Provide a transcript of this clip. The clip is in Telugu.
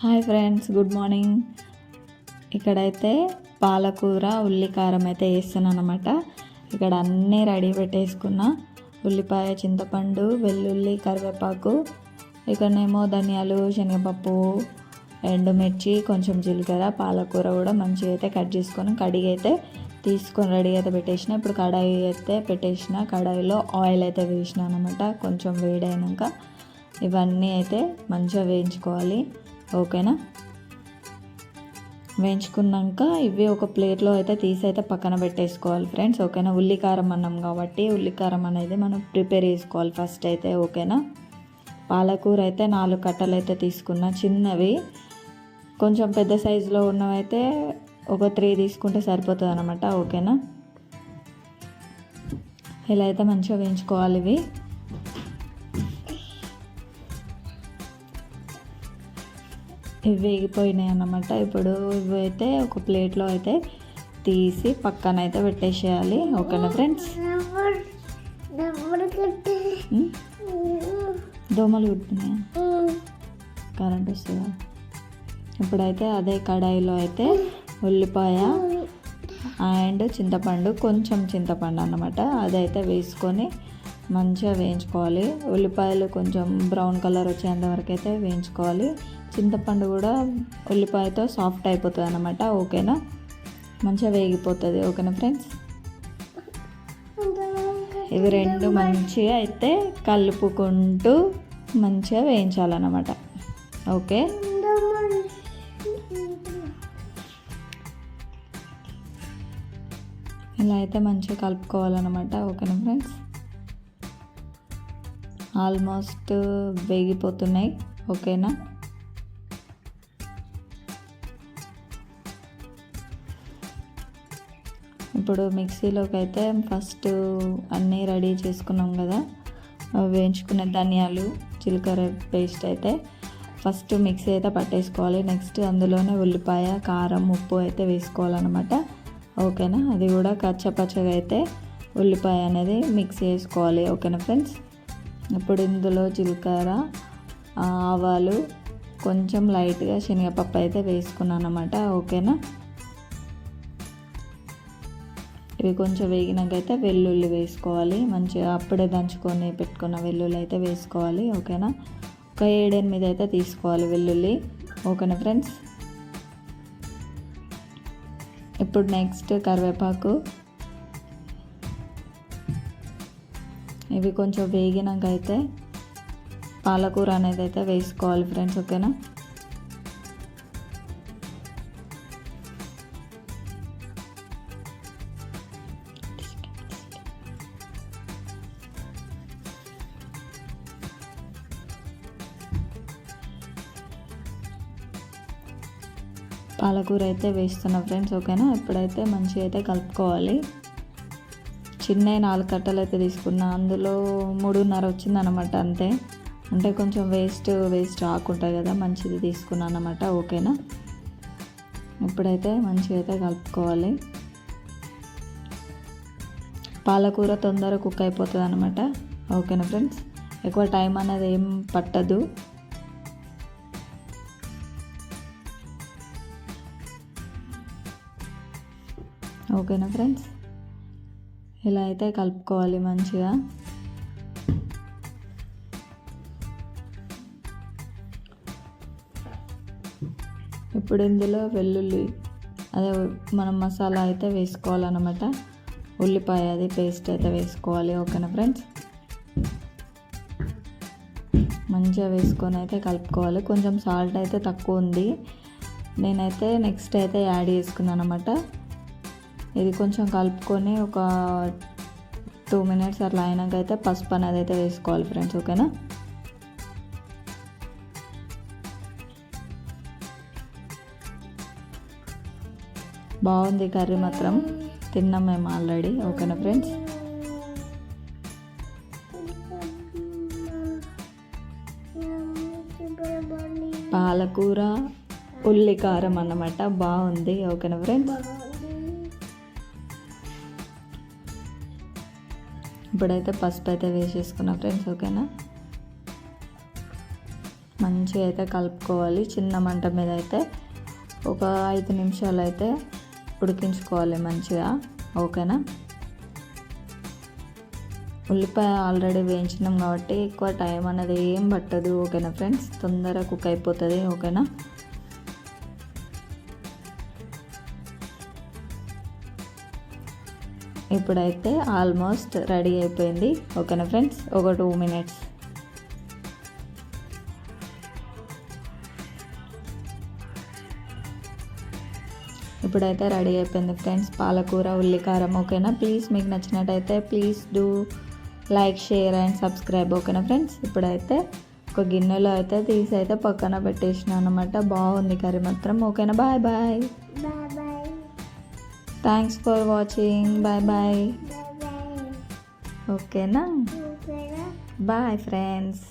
Hi friends good morning. ఇక్కడైతే పాలకూర ఉల్లికారం అయితే వేస్తున్నాను అనమాట ఇక్కడ అన్నీ రెడీ పెట్టేసుకున్న. ఉల్లిపాయ చింతపండు వెల్లుల్లి కరివేపాకు ఇక్కడనేమో ధనియాలు శనగపప్పు ఎండుమిర్చి కొంచెం జీలకర్ర పాలకూర కూడా మంచిగా అయితే కట్ చేసుకొని కడిగి అయితే తీసుకొని రెడీ అయితే పెట్టేసిన. ఇప్పుడు కడాయి అయితే పెట్టేసిన. కడాయిలో ఆయిల్ అయితే వేసిన అనమాట కొంచెం వేడైనాక ఇవన్నీ అయితే మంచిగా వేయించుకోవాలి. ఓకేనా? వేయించుకున్నాక ఇవి ఒక ప్లేట్లో అయితే తీసి అయితే పక్కన పెట్టేసుకోవాలి ఫ్రెండ్స్ ఓకేనా? ఉల్లికారం అన్నాం కాబట్టి ఉల్లికారం అనేది మనం ప్రిపేర్ చేసుకోవాలి ఫస్ట్ అయితే ఓకేనా? పాలకూర అయితే నాలుగు కట్టలు అయితే తీసుకున్న. చిన్నవి కొంచెం పెద్ద సైజులో ఉన్నవైతే ఒక త్రీ తీసుకుంటే సరిపోతుంది అనమాట ఓకేనా? ఇలా అయితే మంచిగా వేయించుకోవాలి ఇవి. వేగిపోయినాయి అన్నమాట. ఇప్పుడు ఇవి అయితే ఒక ప్లేట్లో అయితే తీసి పక్కన అయితే పెట్టేసేయాలి. ఓకేనా ఫ్రెండ్స్? దోమలు కుడుతున్నాయా కరెంట్ వస్తుందా? ఇప్పుడైతే అదే కడాయిలో అయితే ఉల్లిపాయ అండ్ చింతపండు కొంచెం చింతపండు అన్నమాట. అదైతే వేసుకొని మంచిగా వేయించుకోవాలి. ఉల్లిపాయలు కొంచెం బ్రౌన్ కలర్ వచ్చేంత వరకు అయితే వేయించుకోవాలి. చింతపండు కూడా ఉల్లిపాయతో సాఫ్ట్ అయిపోతుంది అనమాట ఓకేనా? మంచిగా వేగిపోతుంది. ఓకేనా ఫ్రెండ్స్? ఇవి రెండు మంచిగా అయితే కలుపుకుంటూ మంచిగా వేయించాలన్నమాట. ఓకే? ఇలా అయితే మంచిగా కలుపుకోవాలన్నమాట. ఓకేనా ఫ్రెండ్స్? ఆల్మోస్ట్ వేగిపోతున్నాయి. ఓకేనా? ఇప్పుడు మిక్సీలోకి అయితే ఫస్ట్ అన్నీ రెడీ చేసుకున్నాం కదా. వేయించుకునే ధనియాలు జీలకర్ర పేస్ట్ అయితే ఫస్ట్ మిక్సీ అయితే పట్టేసుకోవాలి. నెక్స్ట్ అందులోనే ఉల్లిపాయ కారం ఉప్పు అయితే వేసుకోవాలన్నమాట. ఓకేనా? అది కూడా కచ్చపచ్చగా అయితే ఉల్లిపాయ అనేది మిక్స్ చేసుకోవాలి ఓకేనా ఫ్రెండ్స్? ఇప్పుడు ఇందులో జీలకర్ర ఆవాలు కొంచెం లైట్గా శనగపప్పు అయితే వేసుకున్నాను అనమాట ఓకేనా? ఇవి కొంచెం వేగినాక అయితే వెల్లుల్లి వేసుకోవాలి మంచిగా అప్పుడే దంచుకొని పెట్టుకున్న వెల్లుల్లి అయితే వేసుకోవాలి ఓకేనా? ఒక ఏడెనిమిది అయితే తీసుకోవాలి వెల్లుల్లి ఓకేనా ఫ్రెండ్స్? ఇప్పుడు నెక్స్ట్ కరివేపాకు ఇవి కొంచెం వేగినాక అయితే పాలకూర అనేది అయితే వేసుకోవాలి ఫ్రెండ్స్ ఓకేనా? పాలకూర అయితే వేస్తున్నా ఫ్రెండ్స్ ఓకేనా? ఇప్పుడైతే మంచిగా అయితే కలుపుకోవాలి. చిన్నవి నాలుగు కట్టలు అయితే తీసుకున్నా. అందులో మూడున్నర వచ్చిందనమాట అంతే. అంటే కొంచెం వేస్ట్ వేస్ట్ ఆకుంటాయి కదా మంచిది తీసుకున్నాను అనమాట ఓకేనా? ఇప్పుడైతే మంచిగా అయితే కలుపుకోవాలి. పాలకూర తొందర కుక్ అయిపోతుంది అనమాట ఓకేనా ఫ్రెండ్స్? ఎక్కువ టైం అనేది ఏం పట్టదు. ఓకేనా ఫ్రెండ్స్? ఇలా అయితే కలుపుకోవాలి మంచిగా. ఇప్పుడు ఇందులో వెల్లుల్లి అదే మనం మసాలా అయితే వేసుకోవాలన్నమాట. ఉల్లిపాయ అది పేస్ట్ అయితే వేసుకోవాలి ఓకేనా ఫ్రెండ్స్? మంచిగా వేసుకొని అయితే కలుపుకోవాలి. కొంచెం సాల్ట్ అయితే తక్కువ ఉంది. నేనైతే నెక్స్ట్ అయితే యాడ్ చేసుకున్నాను అనమాట ఇది కొంచెం కలుపుకొని ఒక టూ మినిట్స్ అట్లా అయినాక అయితే పసుపు అనేది అయితే వేసుకోవాలి ఫ్రెండ్స్ ఓకేనా? బాగుంది కర్రీ మాత్రం. తిన్నాం మేము ఆల్రెడీ ఓకేనా ఫ్రెండ్స్? పాలకూర ఉల్లి కారం అన్నమాట. బాగుంది ఓకేనా ఫ్రెండ్స్? ఇప్పుడైతే పసుపు అయితే వేసేసుకున్నా ఫ్రెండ్స్ ఓకేనా? మంచిగా అయితే కలుపుకోవాలి. చిన్న మంట మీద అయితే ఒక ఐదు నిమిషాలు అయితే ఉడికించుకోవాలి మంచిగా ఓకేనా? ఉల్లిపాయ ఆల్రెడీ వేయించినాం కాబట్టి ఎక్కువ టైం అనేది ఏం పట్టదు ఓకేనా ఫ్రెండ్స్? తొందరగా కుక్ అయిపోతుంది ఓకేనా? ఇప్పుడైతే ఆల్మోస్ట్ రెడీ అయిపోయింది. ఓకేనా ఫ్రెండ్స్? ఒక టూ మినిట్స్. ఇప్పుడైతే రెడీ అయిపోయింది ఫ్రెండ్స్. పాలకూర ఉల్లికారం ఓకేనా? ప్లీజ్ మీకు నచ్చినట్టయితే please do like share and subscribe ఓకేనా ఫ్రెండ్స్? ఇప్పుడైతే ఒక గిన్నెలో అయితే తీసి అయితే పక్కన పెట్టేసిన అనమాట బాగుంది కర్రీ మాత్రం. ఓకేనా? Bye. Bye bye. Thanks for watching bye bye Bye bye. ఓకేనా Okay. Bye friends.